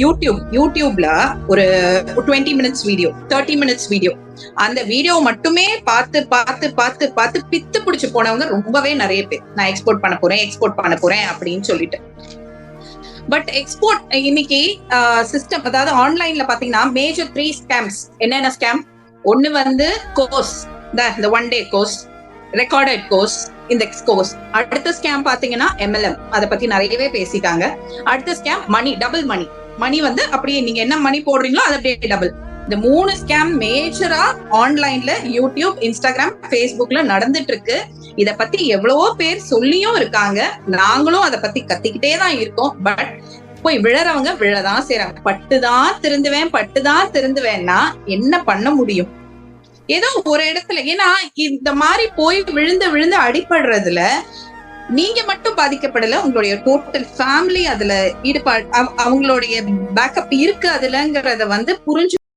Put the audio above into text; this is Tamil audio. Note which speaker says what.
Speaker 1: யூடியூப் யூடியூப்ல ஒரு twenty minutes video thirty minutes video அந்த வீடியோ மட்டுமே பார்த்து பார்த்து பார்த்து பார்த்து பித்து பிடிச்சு போனவங்க ரொம்பவே நிறைய பேர். நான் எக்ஸ்போர்ட் பண்ண போறேன் எக்ஸ்போர்ட் பண்ண போறேன் அப்படின்னு சொல்லிட்டு. பட் எக்ஸ்போர்ட் இன்னைக்கு சிஸ்டம் அதாவது ஆன்லைன்ல பாத்தீங்கன்னா மேஜர் த்ரீ ஸ்கேம்ஸ் என்னென்ன ஸ்கேம் ஒன்னு வந்து கோர்ஸ் இந்த one day course recorded course இந்த கோர்ஸ் அடுத்த ஸ்கேம் பாத்தீங்கன்னா எம்எல்எம் அதை பத்தி நிறையவே பேசிட்டாங்க. அடுத்த ஸ்கேம் மணி டபுள் மணி மணி வந்து அப்படியே நீங்க என்ன மணி போடுறீங்களோ அது அப்படியே டபுள் இந்த மூணு ஸ்கேம் மேஜரா ஆன்லைன்ல யூடியூப் இன்ஸ்டாகிராம் ஃபேஸ்புக்ல நடந்துட்டு இருக்கு இத பத்தி எவ்வளவோ பேர் சொல்லியும் இருக்காங்க. நாங்களும் அதை பத்தி கத்திக்கிட்டே தான் இருக்கோம். பட் போய் விழறவங்க விழதான் செய்யறாங்க பட்டுதான் திருந்துவேன் பட்டுதான் திருந்துவேன்னா என்ன பண்ண முடியும்? ஏதோ ஒரு இடத்துல ஏன்னா இந்த மாதிரி போய் விழுந்து விழுந்து அடிபடுறதுல நீங்க மட்டும் பாதிக்கப்படல உங்களுடைய டோட்டல் ஃபேமிலி அதுல ஈடுபாடு அவ- அவங்களுடைய பேக்கப் இருக்கு அதுலங்கிறத வந்து புரிஞ்சு